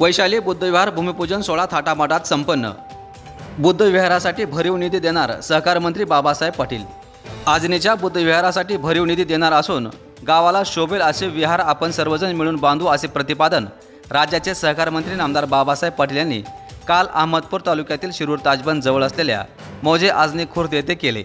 वैशाली बुद्धविहार भूमिपूजन सोहळा थाटामाटात संपन्न. बुद्धविहारासाठी भरीव निधी देणार सहकार मंत्री बाबासाहेब पाटील. आजनीच्या बुद्धविहारासाठी भरीव निधी देणार असून गावाला शोभेल असे विहार आपण सर्वजण मिळून बांधू असे प्रतिपादन राज्याचे सहकार मंत्री नामदार बाबासाहेब पाटील यांनी काल अहमदपूर तालुक्यातील शिरूर ताजबंद जवळ असलेल्या मौजे आजनी खुर्द येथे केले.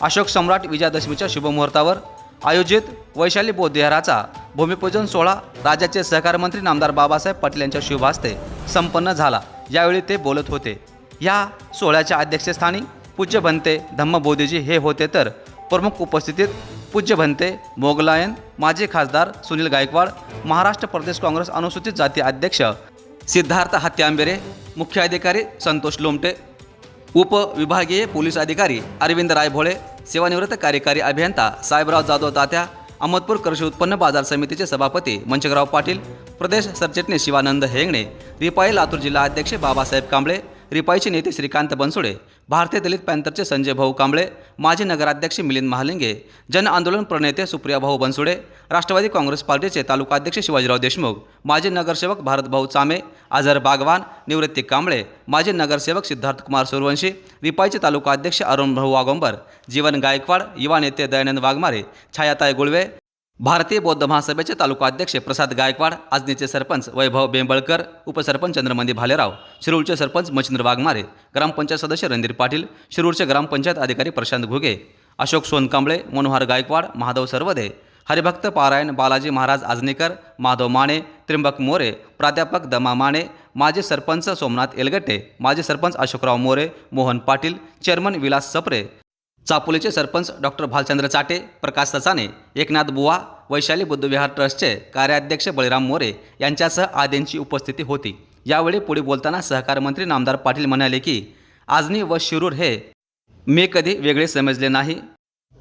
अशोक सम्राट विजयादशमीच्या शुभमुहूर्तावर आयोजित वैशाली बौद्धविहाराचा भूमिपूजन सोहळा राज्याचे सहकार मंत्री नामदार बाबासाहेब पाटील यांच्या शुभ हस्ते संपन्न झाला. यावेळी ते बोलत होते. या सोहळ्याच्या अध्यक्षस्थानी पूज्य भंते धम्मबोधीजी हे होते तर प्रमुख उपस्थितीत पूज्य भंते मोगलायन माजी खासदार सुनील गायकवाड महाराष्ट्र प्रदेश काँग्रेस अनुसूचित जाती अध्यक्ष सिद्धार्थ हत्यांबेरे मुख्य अधिकारी संतोष लोमटे उपविभागीय पोलीस अधिकारी अरविंद रायभोळे सेवानिवृत्त कार्यकारी अभियंता साहेबराव जाधव तात्या अहमदपूर कृषी उत्पन्न बाजार समितीचे सभापती मंचकराव पाटील प्रदेश सरचिटणीस शिवानंद हेंगणे रिपाई लातूर जिल्हा अध्यक्ष बाबासाहेब कांबळे रिपाईचे नेते श्रीकांत बनसोडे भारतीय दलित पॅंथरचे संजय भाऊ कांबळे माजी नगराध्यक्ष मिलिंद महालिंगे जन आंदोलन प्रणेते सुप्रिया भाऊ बनसोडे राष्ट्रवादी काँग्रेस पार्टीचे तालुकाध्यक्ष शिवाजीराव देशमुख माजी नगरसेवक भारतभाऊ चामे आझर बागवान निवृत्ती कांबळे माजी नगरसेवक सिद्धार्थ कुमार सूरवंशी रिपाईचे तालुकाध्यक्ष अरुण भाऊ वागोंबर जीवन गायकवाड युवा नेते दयानंद वाघमारे छायाताई गुळवे भारतीय बौद्ध महासभेचे तालुका अध्यक्ष प्रसाद गायकवाड आजनीचे सरपंच वैभव बेंबळकर उपसरपंच चंद्रमंदी भालेराव शिरूरचे सरपंच मच्छिंद्र वाघमारे ग्रामपंचायत सदस्य रणधीर पाटील शिरूरचे ग्रामपंचायत अधिकारी प्रशांत घुगे अशोक सोनकांबळे मनोहर गायकवाड महादेव सर्वदे हरिभक्त पारायण बालाजी महाराज आजनेकर माधव माने त्रिंबक मोरे प्राध्यापक दमा माने माजी सरपंच सोमनाथ एलगट्टे माजी सरपंच अशोकराव मोरे मोहन पाटील चेअरमन विलास सप्रे चापोलीचे सरपंच डॉक्टर भालचंद्र चाटे प्रकाश ससाने एकनाथ बुवा वैशाली बुद्धविहार ट्रस्टचे कार्याध्यक्ष बळीराम मोरे यांच्यासह आदींची उपस्थिती होती. यावेळी पुढे बोलताना सहकार मंत्री नामदार पाटील म्हणाले की आजनी व शिरूर हे मी कधी वेगळे समजले नाही.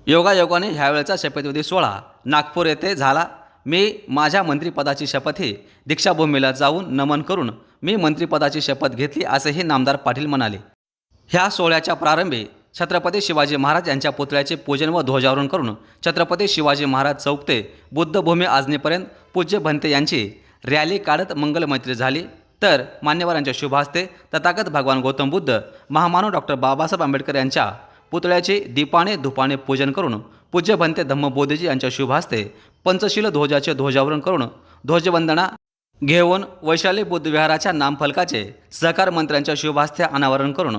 योगायोगाने ह्यावेळेचा शपथविधी सोहळा नागपूर येथे झाला. मी माझ्या मंत्रिपदाची शपथही दीक्षाभूमीला जाऊन नमन करून मी मंत्रिपदाची शपथ घेतली असेही नामदार पाटील म्हणाले. ह्या सोहळ्याच्या प्रारंभी छत्रपती शिवाजी महाराज यांच्या पुतळ्याचे पूजन व ध्वजारोहण करून छत्रपती शिवाजी महाराज चौक ते बुद्धभूमी आजनेपर्यंत पूज्य भंते यांची रॅली काढत मंगलमैत्री झाली. तर मान्यवरांच्या शुभ हस्ते तथागत भगवान गौतम बुद्ध महामानव डॉक्टर बाबासाहेब आंबेडकर यांच्या पुतळ्याचे दीपाने धुपाने पूजन करून पूज्य भंते धम्मबोधीजी यांच्या शुभ हस्ते पंचशील ध्वजाचे ध्वजावरण करून ध्वजवंदना घेऊन वैशाली बुद्धविहाराच्या नामफलकाचे सहकार मंत्र्यांच्या शुभ हस्ते अनावरण करून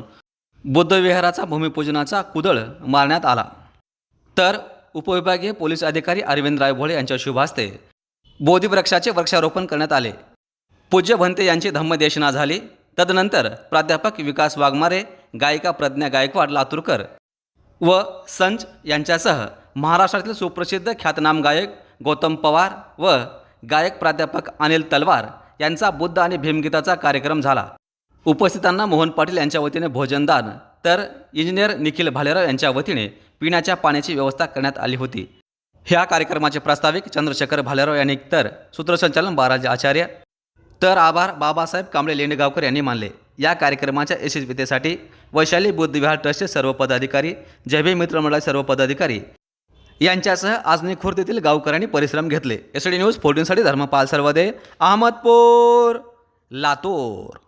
बुद्धविहाराचा भूमिपूजनाचा कुदळ मारण्यात आला. तर उपविभागीय पोलीस अधिकारी अरविंद रायभोळे यांच्या शुभ हस्ते बोधिवृक्षाचे वृक्षारोपण करण्यात आले. पूज्य भंते यांची धम्मदेशना झाली. तदनंतर प्राध्यापक विकास वाघमारे गायिका प्रज्ञा गायकवाड लातूरकर व संच यांच्यासह महाराष्ट्रातील सुप्रसिद्ध ख्यातनाम गायक गौतम पवार व गायक प्राध्यापक अनिल तलवार यांचा बुद्ध आणि भीमगीताचा कार्यक्रम झाला. उपस्थितांना मोहन पाटील यांच्या वतीने भोजनदान. तर इंजिनियर निखिल भालेराव यांच्या वतीने पिण्याच्या पाण्याची व्यवस्था करण्यात आली होती. ह्या कार्यक्रमाचे प्रास्ताविक चंद्रशेखर भालेराव यांनी तर सूत्रसंचालन बाराजी आचार्य. तर आभार बाबासाहेब कांबळे लेंडेगावकर यांनी मानले. या कार्यक्रमाच्या यशस्वीतेसाठी वैशाली बुद्धविहार ट्रस्टचे सर्व पदाधिकारी जयभीम मित्रमंडळाचे सर्व पदाधिकारी यांच्यासह आजनी खुर्द येथील गावकऱ्यांनी परिश्रम घेतले. एस डी न्यूज फोर्टीनसाठी धर्मपाल सर्वदे अहमदपूर लातूर.